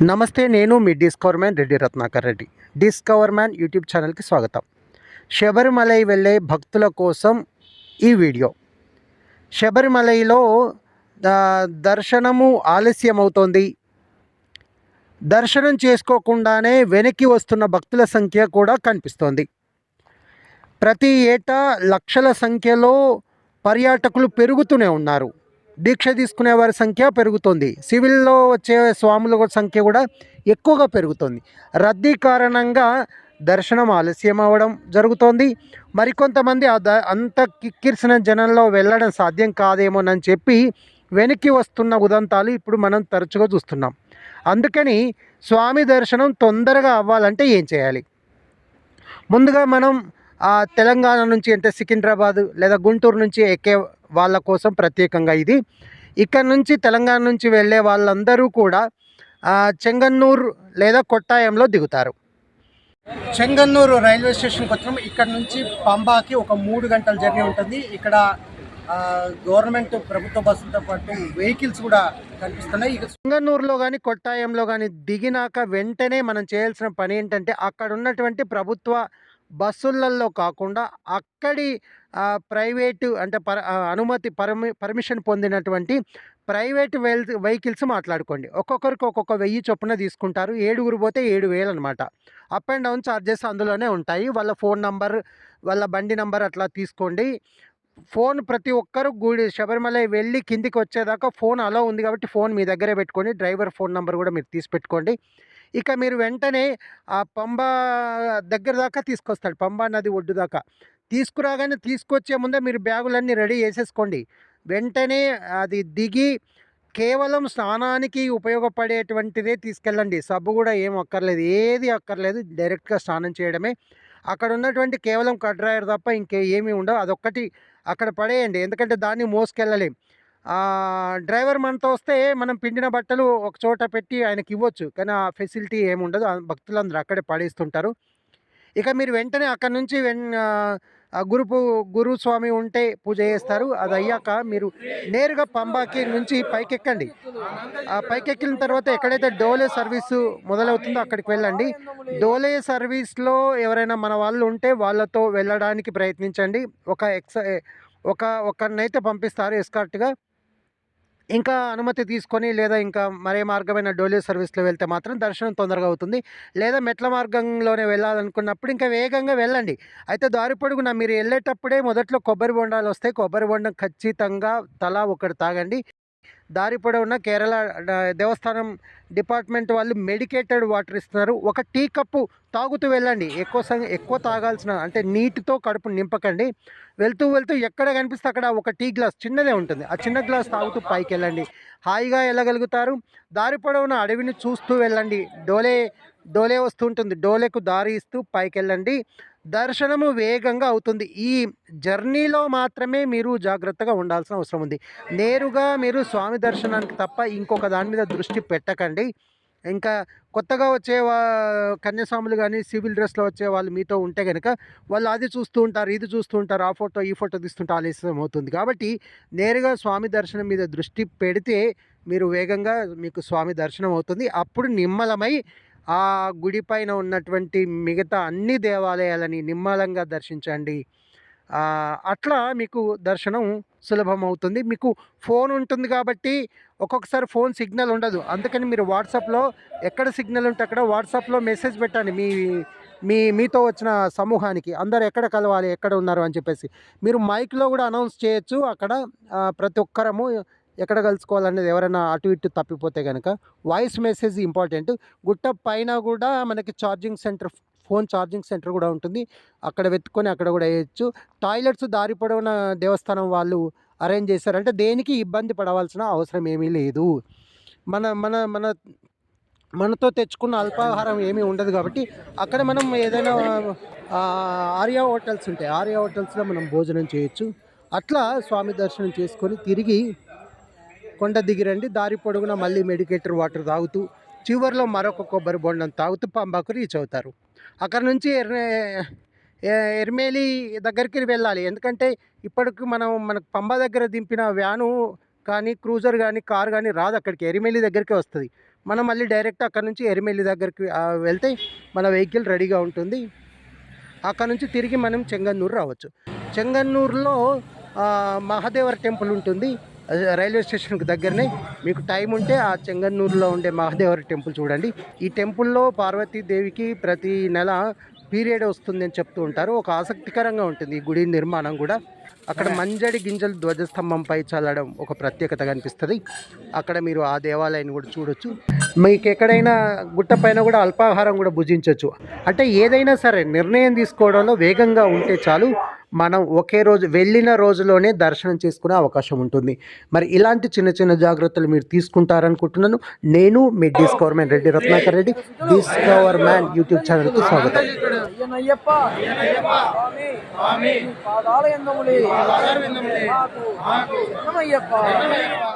నమస్తే నేను మీ discover man Reddy Ratnakar Reddy. Discover man YouTube ఛానల్కి స్వాగతం. శబరిమలై వెళ్ళే భక్తుల కోసం ఈ వీడియో. శబరిమలైలో దర్శనము ఆలస్యం అవుతోంది దర్శనం చేసుకోకుండానే వెనక్కి వస్తున్న భక్తుల సంఖ్య కూడా కనిపిస్తోంది. ప్రతి ఏటా లక్షల సంఖ్యలో పర్యాటకులు పెరుగుతూనే ఉన్నారు. దీక్ష తీసుకునే వారి సంఖ్య పెరుగుతుంది. సివిల్లో వచ్చే స్వాముల సంఖ్య కూడా ఎక్కువగా పెరుగుతుంది. రద్దీ కారణంగా దర్శనం ఆలస్యం అవ్వడం జరుగుతోంది. మరికొంతమంది ఆ ద అంత కిక్కిరిసిన జనంలో వెళ్ళడం సాధ్యం కాదేమోనని చెప్పి వెనక్కి వస్తున్న ఉదంతాలు ఇప్పుడు మనం తరచుగా చూస్తున్నాం. అందుకని స్వామి దర్శనం తొందరగా అవ్వాలంటే ఏం చేయాలి? ముందుగా మనం తెలంగాణ నుంచి అంటే సికింద్రాబాద్ లేదా గుంటూరు నుంచి ఎక్కే వాళ్ళ కోసం ప్రత్యేకంగా ఇది. ఇక్కడ నుంచి తెలంగాణ నుంచి వెళ్ళే వాళ్ళందరూ కూడా చెంగన్నూరు లేదా కొట్టాయంలో దిగుతారు. చెంగన్నూరు రైల్వే స్టేషన్కి వచ్చినాం. ఇక్కడ నుంచి పంబాకి ఒక మూడు గంటల జర్నీ ఉంటుంది. ఇక్కడ గవర్నమెంట్ ప్రభుత్వ బస్సులతో పాటు వెహికల్స్ కూడా కనిపిస్తున్నాయి. ఇక చెంగన్నూరులో కానీ కొట్టాయంలో కానీ దిగినాక వెంటనే మనం చేయాల్సిన పని ఏంటంటే అక్కడ ఉన్నటువంటి ప్రభుత్వ బస్సులలో కాకుండా అక్కడి ప్రైవేటు అంటే పర అనుమతి పర్మి పర్మిషన్ పొందినటువంటి ప్రైవేట్ వెల్ వెహికల్స్ మాట్లాడుకోండి. ఒక్కొక్కరికి ఒక్కొక్క వెయ్యి చొప్పున తీసుకుంటారు. ఏడుగురు పోతే ఏడు వేలు అనమాట అప్ అండ్ డౌన్ ఛార్జెస్ అందులోనే ఉంటాయి. వాళ్ళ ఫోన్ నంబర్ వాళ్ళ బండి నంబర్ అట్లా తీసుకోండి. ఫోన్ ప్రతి ఒక్కరు గుడి శబరిమల వెళ్ళి కిందికి వచ్చేదాకా ఫోన్ అలా ఉంది కాబట్టి ఫోన్ మీ దగ్గరే పెట్టుకోండి. డ్రైవర్ ఫోన్ నంబర్ కూడా మీరు తీసి పెట్టుకోండి. ఇక మీరు వెంటనే ఆ పంబ దగ్గర దాకా తీసుకొస్తాడు. పంబా నది ఒడ్డు దాకా. తీసుకురాగానే తీసుకొచ్చే ముందే మీరు బ్యాగులన్నీ రెడీ చేసేసుకోండి. వెంటనే అది దిగి కేవలం స్నానానికి ఉపయోగపడేటువంటిదే తీసుకెళ్ళండి. సబ్బు కూడా ఏం అక్కర్లేదు. ఏది అక్కర్లేదు. డైరెక్ట్గా స్నానం చేయడమే. అక్కడ ఉన్నటువంటి కేవలం కడ్రాయర్ తప్ప ఇంకే ఏమీ ఉండవు. అదొక్కటి అక్కడ పడేయండి. ఎందుకంటే దాన్ని మోసుకెళ్ళలేం. డ్రైవర్ మనతో వస్తే మనం పిండిన బట్టలు ఒక చోట పెట్టి ఆయనకి ఇవ్వచ్చు. కానీ ఆ ఫెసిలిటీ ఏముండదు. ఆ భక్తులందరూ అక్కడే పడేస్తుంటారు. ఇక మీరు వెంటనే అక్కడ నుంచి వెన్ గురుపు గురుస్వామి ఉంటే పూజ చేస్తారు. అది అయ్యాక మీరు నేరుగా పంబాకి నుంచి పైకెక్కండి. పైకెక్కిన తర్వాత ఎక్కడైతే డోలే సర్వీసు మొదలవుతుందో అక్కడికి వెళ్ళండి. డోలే సర్వీస్లో ఎవరైనా మన వాళ్ళు ఉంటే వాళ్ళతో వెళ్ళడానికి ప్రయత్నించండి. ఒక ఎక్స ఒక ఒకరినైతే పంపిస్తారు ఎస్కార్ట్గా. ఇంకా అనుమతి తీసుకొని లేదా ఇంకా మరే మార్గమైన డోలే సర్వీస్లో వెళ్తే మాత్రం దర్శనం తొందరగా అవుతుంది. లేదా మెట్ల మార్గంలోనే వెళ్ళాలనుకున్నప్పుడు ఇంకా వేగంగా వెళ్ళండి. అయితే దారి పొడుగున మీరు వెళ్ళేటప్పుడే మొదట్లో కొబ్బరి బొండాలు వస్తాయి. కొబ్బరి బొండం ఖచ్చితంగా తలా ఒకటి తాగండి. దారి పొడవునా కేరళ దేవస్థానం డిపార్ట్మెంట్ వాళ్ళు మెడికేటెడ్ వాటర్ ఇస్తున్నారు. ఒక టీ కప్పు తాగుతూ వెళ్ళండి. ఎక్కువ సం- ఎక్కువ తాగాల్సిన అంటే నీటితో కడుపు నింపకండి. వెళ్తూ వెళ్తూ ఎక్కడ కనిపిస్తే అక్కడ ఒక టీ గ్లాస్ చిన్నదే ఉంటుంది. ఆ చిన్న గ్లాస్ తాగుతూ పైకి వెళ్ళండి. హాయిగా వెళ్ళగలుగుతారు. దారి పొడవున అడవిని చూస్తూ వెళ్ళండి. డోలే డోలే వస్తూ ఉంటుంది. డోలేకు దారి ఇస్తూ పైకి వెళ్ళండి. దర్శనము వేగంగా అవుతుంది. ఈ జర్నీలో మాత్రమే మీరు జాగ్రత్తగా ఉండాల్సిన అవసరం ఉంది. నేరుగా మీరు స్వామి దర్శనానికి తప్ప ఇంకొక దాని మీద దృష్టి పెట్టకండి. ఇంకా కొత్తగా వచ్చే వా కన్యాస్వాములు కానీ సివిల్ డ్రెస్లో వచ్చే వాళ్ళు మీతో ఉంటే కనుక వాళ్ళు అది చూస్తూ ఉంటారు ఇది చూస్తూ ఉంటారు ఆ ఫోటో ఈ ఫోటో తీస్తుంటే ఆలస్యం అవుతుంది. కాబట్టి నేరుగా స్వామి దర్శనం మీద దృష్టి పెడితే మీరు వేగంగా మీకు స్వామి దర్శనం అవుతుంది. అప్పుడు నిమ్మలమై ఆ గుడి పైన ఉన్నటువంటి మిగతా అన్ని దేవాలయాలని నిమ్మలంగా దర్శించండి. అట్లా మీకు దర్శనం సులభం అవుతుంది మీకు ఫోన్ ఉంటుంది కాబట్టి ఒక్కొక్కసారి ఫోన్ సిగ్నల్ ఉండదు. అందుకని మీరు వాట్సాప్లో ఎక్కడ సిగ్నల్ ఉంటే అక్కడ వాట్సాప్లో మెసేజ్ పెట్టండి మీ మీ మీతో వచ్చిన సమూహానికి. అందరు ఎక్కడ కలవాలి ఎక్కడ ఉన్నారు అని చెప్పేసి. మీరు మైక్లో కూడా అనౌన్స్ చేయొచ్చు. అక్కడ ప్రతి ఒక్కరము ఎక్కడ కలుసుకోవాలనేది ఎవరైనా అటు ఇటు తప్పిపోతే కనుక వాయిస్ మెసేజ్ ఇంపార్టెంట్. గుట్ట పైన కూడా మనకి charging centre phone charging centre కూడా ఉంటుంది. అక్కడ వెతుక్కొని అక్కడ కూడా వేయచ్చు. టాయిలెట్స్ దారి పొడవున దేవస్థానం వాళ్ళు అరేంజ్ చేశారంటే దేనికి ఇబ్బంది పడవలసిన అవసరం ఏమీ లేదు. మన మన మన మనతో తెచ్చుకున్న అల్పాహారం ఏమీ ఉండదు కాబట్టి అక్కడ మనం ఏదైనా ఆర్యా హోటల్స్ ఉంటాయి. ఆర్యా హోటల్స్లో మనం భోజనం చేయొచ్చు. అట్లా స్వామి దర్శనం చేసుకొని తిరిగి కొండ దిగిరండి దారి పొడుగున మళ్ళీ మెడికేటర్ వాటర్ తాగుతూ చివరిలో మరొక కొబ్బరి బొండం తాగుతూ పంబాకు రీచ్ అవుతారు. అక్కడ నుంచి ఎర్ర ఎర్మేలి దగ్గరికి వెళ్ళాలి. ఎందుకంటే ఇప్పటికి మనం మనకు పంబా దగ్గర దింపిన వ్యాను కానీ క్రూజర్ కానీ కార్ కానీ రాదు అక్కడికి. ఎరిమేలి దగ్గరికి వస్తుంది. మనం మళ్ళీ డైరెక్ట్ అక్కడ నుంచి ఎరిమేలి దగ్గరికి వెళ్తే మన వెహికల్ రెడీగా ఉంటుంది. అక్కడ నుంచి తిరిగి మనం చెంగన్నూరు రావచ్చు. చెంగన్నూరులో మహాదేవర్ టెంపుల్ ఉంటుంది. రైల్వే స్టేషన్కి దగ్గరనే. మీకు టైం ఉంటే ఆ చెంగన్నూరులో ఉండే మహాదేవర్ టెంపుల్ చూడండి. ఈ టెంపుల్లో పార్వతీదేవికి ప్రతి నెల పీరియడ్ వస్తుంది అని చెప్తూ ఉంటారు. ఒక ఆసక్తికరంగా ఉంటుంది ఈ గుడి నిర్మాణం కూడా. అక్కడ మంజడి గింజలు ధ్వజస్తంభంపై చల్లడం ఒక ప్రత్యేకత కనిపిస్తుంది అక్కడ మీరు ఆ దేవాలయాన్ని కూడా చూడొచ్చు. మీకు ఎక్కడైనా గుట్ట పైన కూడా అల్పాహారం కూడా భుజించవచ్చు అంటే ఏదైనా సరే నిర్ణయం తీసుకోవడంలో వేగంగా ఉంటే చాలు. మనం ఒకే రోజు వెళ్ళిన రోజులోనే దర్శనం చేసుకునే అవకాశం ఉంటుంది. మరి ఇలాంటి చిన్న చిన్న జాగ్రత్తలు మీరు తీసుకుంటారనుకుంటున్నాను. నేను మీ discover man Reddy Ratnakar Reddy discover man YouTube ఛానల్కి స్వాగతం. పాదాల